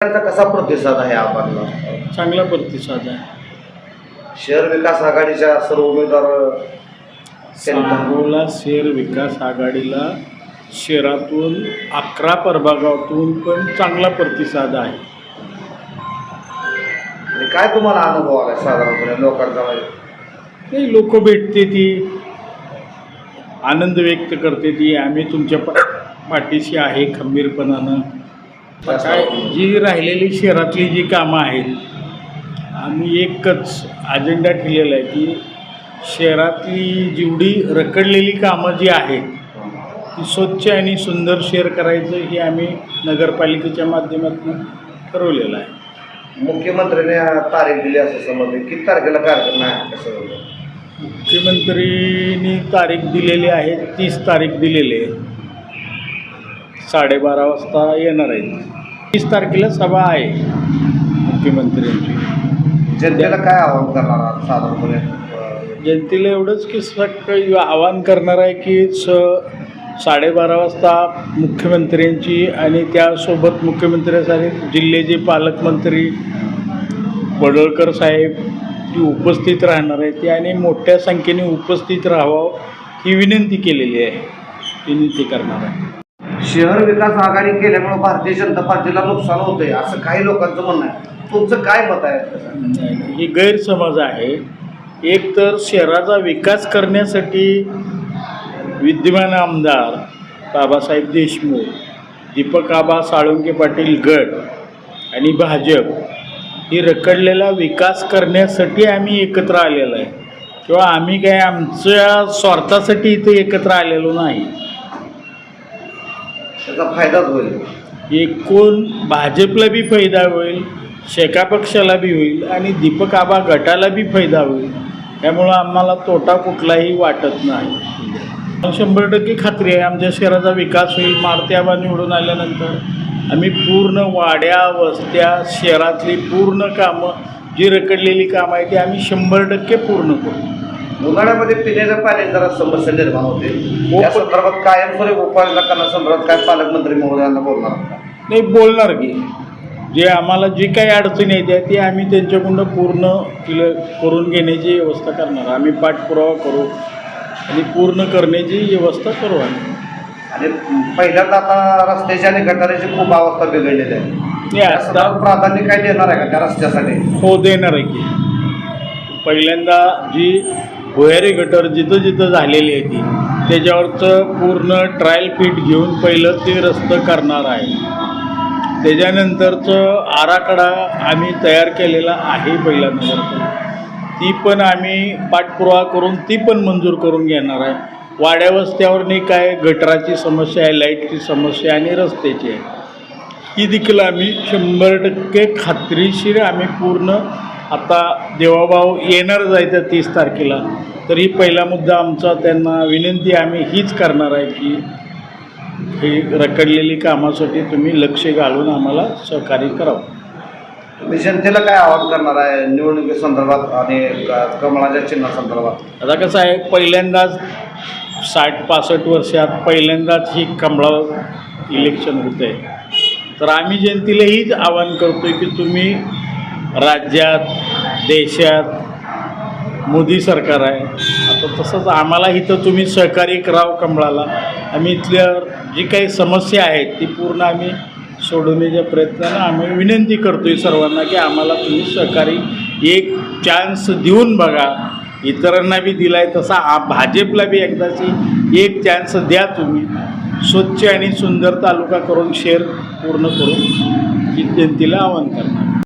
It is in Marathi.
त्यांचा कसा प्रतिसाद आहे आव्हानला चांगला प्रतिसाद आहे. शहर विकास आघाडीच्या सर्व उमेदवार सांगोला शहर विकास आघाडीला शहरातून अकरा प्रभागातून पण चांगला प्रतिसाद आहे. आणि काय तुम्हाला अनुभव आला साधारणपणे लोकांचा म्हणजे? ते लोक भेटते ती. आनंद व्यक्त करते ती. आम्ही तुमच्या पा पाठीशी आहे खंबीरपणानं. काय जी राहिलेली शहरातली जी कामं आहेत आम्ही एकच अजेंडा ठेवलेला आहे की शहरातली जेवढी रखडलेली कामं जी आहेत ती स्वच्छ आणि सुंदर शहर करायचं हे आम्ही नगरपालिकेच्या माध्यमातून ठरवलेलं आहे. मुख्यमंत्र्यांनी तारीख दिली असं समजते किती तारखेला कार्यक्रम आहे कसं? मुख्यमंत्रींनी तारीख दिलेली आहे तीस तारीख दिलेली आहे. साडेबारा वाजता येणार आहेत तीस तारखेला सभा आहे. मुख्यमंत्र्यांची. जनतेला काय आव्हान करणार आहात साधारणपणे? जनतेला एवढंच की सकाळी आवाहन करणार आहे की स साडेबारा वाजता मुख्यमंत्र्यांची आणि त्यासोबत मुख्यमंत्र्यांसाठी जिल्ह्याचे पालकमंत्री पडळकर साहेब ती उपस्थित राहणार आहे ते आणि मोठ्या संख्येने उपस्थित राहावं ही विनंती केलेली आहे. विनंती करणार आहे. शहर विकास आघाडी केल्यामुळे भारतीय जनता पार्टीला नुकसान होतंय असं काही लोकांचं म्हणणं आहे. तुमचं काय मत आहे? ही गैरसमज आहे. एक तर शहराचा विकास करण्यासाठी विद्यमान आमदार बाबासाहेब देशमुख दीपक आबा साळुंके पाटील गट आणि भाजप ही रखडलेला विकास करण्यासाठी आम्ही एकत्र आलेलो आहे. किंवा आम्ही काय आमच्या स्वार्थासाठी इथे एकत्र आलेलो नाही. त्याचा फायदाच होईल. एकूण भाजपला बी फायदा होईल शेका पक्षाला बी होईल आणि दीपक आबा गटाला बी फायदा होईल. त्यामुळं आम्हाला तोटा कुठलाही वाटत नाही. शंभर टक्के खात्री आहे आमच्या शहराचा विकास होईल मारुती आबा निवडून आल्यानंतर आम्ही पूर्ण वाड्या वस्त्या शहरातली पूर्ण कामं जी रकडलेली कामं आहे ती आम्ही शंभर टक्के पूर्ण करू. उन्हाळ्यामध्ये पिण्याच्या पाण्याची जरा समस्या निर्माण होते. हो, या संदर्भात कायमस्वरूपी उपाययोजना करण्यासंदर्भात काय पालकमंत्री महोदयांना बोलणार? नाही बोलणार की. जे आम्हाला जी काही अडचणी येत्या ती आम्ही त्यांच्याकडून पूर्ण करून घेण्याची व्यवस्था करणार. आम्ही पाठपुरावा करू आणि पूर्ण करण्याची व्यवस्था करू आम्ही. आणि पहिल्यांदा आता रस्त्याची आणि गटाराची खूप अवस्था बिघडलेली आहे. आता संदर्भात प्राधान्य काय देणार आहे का त्या रस्त्यासाठी? हो देणार आहे की. पहिल्यांदा जी भुयारी गटर जिथं जिथं झालेली आहे ती त्याच्यावरचं पूर्ण ट्रायल फिट घेऊन पहिलं ते रस्तं करणार आहे. त्याच्यानंतरचं आराखडा आम्ही तयार केलेला आहे पहिल्या ती पण आम्ही पाठपुरावा करून ती पण मंजूर करून घेणार आहे. वाड्यावस्त्यावरनी काय गटराची समस्या आहे लाईटची समस्या आणि रस्त्याची आहे. ही देखील आम्ही शंभर टक्के खात्रीशीर आम्ही पूर्ण आता देवाभाव येणारच आहे त्या तीस तारखेला तर ही पहिला मुद्दा आमचा त्यांना विनंती आम्ही हीच करणार आहे की ही रखडलेली कामासाठी तुम्ही लक्ष घालून आम्हाला सहकार्य करावं. तुम्ही जनतेला काय आवाहन करणार आहे? निवडणुकी संदर्भात आणि कमळाच्या चिन्हा संदर्भात? आता कसं आहे पहिल्यांदाच साठ पासष्ट वर्षात पहिल्यांदाच ही कमळा इलेक्शन होतं आहे तर आम्ही जनतेला हीच आवाहन करतो आहे की तुम्ही राज्यात देशात मोदी सरकार आहे. आता तसंच आम्हाला इथं तुम्ही सहकार्य करावं कमळाला. आम्ही इथल्या जी काही समस्या आहेत ती पूर्ण आम्ही सोडवण्याच्या प्रयत्नानं आम्ही विनंती करतो आहे सर्वांना की आम्हाला तुम्ही सहकारी एक चान्स देऊन बघा. इतरांना बी दिला आहे तसा आ भाजपला बी एकदाची एक चान्स द्या तुम्ही. स्वच्छ आणि सुंदर तालुका करून शेअर पूर्ण करून ही जनतेला आवाहन करणार.